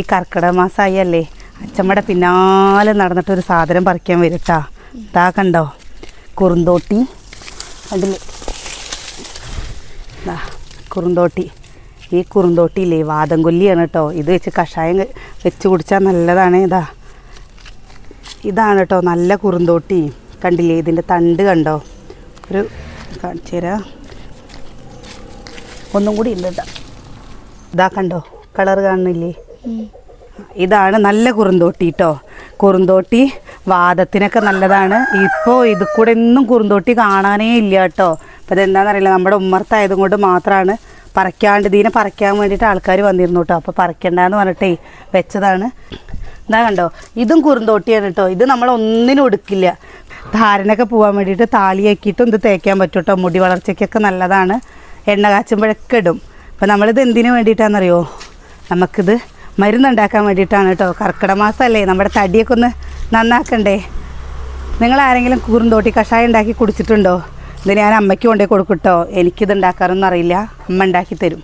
ഈ കർക്കിടക മാസമായല്ലേ അച്ചമ്മയുടെ പിന്നാലെ നടന്നിട്ട് ഒരു സാധനം പറിക്കാൻ വരട്ടാ. ഇതാ കണ്ടോ? കുറുന്തോട്ടി. അതിൽ കുറുന്തോട്ടി. ഈ കുറുന്തോട്ടിയില്ലേ വാദം കൊല്ലിയാണ് കേട്ടോ ഇത് വെച്ച് കഷായം വെച്ച് കുടിച്ചാൽ നല്ലതാണ് ഇതാ. ഇതാണ് കേട്ടോ നല്ല കുറുന്തോട്ടി. കണ്ടില്ലേ ഇതിന്റെ തണ്ട് കണ്ടോ? ഒരു കാണിച്ചു തരാം. ഒന്നും കൂടി ഉണ്ട് കേട്ടോ ഇതാ കണ്ടോ കളർ കാണുന്നില്ലേ? ഇതാണ് നല്ല കുറുന്തോട്ടി കേട്ടോ കുറുന്തോട്ടി വാദത്തിനൊക്കെ നല്ലതാണ്. ഇപ്പോൾ ഇത് കൂടെ ഒന്നും കുറുന്തോട്ടി കാണാനേ ഇല്ല കേട്ടോ അപ്പോൾ ഇതെന്താണെന്നറിയില്ല നമ്മുടെ ഉമ്മർത്തായത് കൊണ്ട് മാത്രമാണ് പറിക്കാണ്ട് ഇതിനെ പറിക്കാൻ വേണ്ടിയിട്ട് ആൾക്കാർ വന്നിരുന്നു കേട്ടോ അപ്പോൾ പറിക്കണ്ടെന്ന് പറഞ്ഞിട്ടേ വെച്ചതാണ്. ഇതാ കണ്ടോ ഇതും കുറുന്തോട്ടിയാണ് കേട്ടോ ഇത് നമ്മൾ ഒന്നിനും എടുക്കില്ല. ധാരണയൊക്കെ പോകാൻ വേണ്ടിയിട്ട് താലിയാക്കിയിട്ടും ഇത് തേക്കാൻ പറ്റും കേട്ടോ മുടി വളർച്ചയ്ക്കൊക്കെ നല്ലതാണ്. എണ്ണ കാച്ചുമ്പോഴൊക്കെ ഇടും. അപ്പോൾ നമ്മളിത് എന്തിനു വേണ്ടിയിട്ടാണെന്നറിയോ നമുക്കിത് മരുന്നുണ്ടാക്കാൻ വേണ്ടിയിട്ടാണ് കേട്ടോ. കർക്കിടക മാസമല്ലേ നമ്മുടെ തടിയൊക്കെ ഒന്ന് നന്നാക്കണ്ടേ. നിങ്ങൾ ആരെങ്കിലും കൂറുന്തോട്ടി കഷായം ഉണ്ടാക്കി കുടിച്ചിട്ടുണ്ടോ? ഇത് ഞാൻ അമ്മയ്ക്ക് കൊണ്ടേ കൊടുക്കും കേട്ടോ. എനിക്കിത് ഉണ്ടാക്കാറൊന്നും അറിയില്ല. അമ്മ ഉണ്ടാക്കി തരും.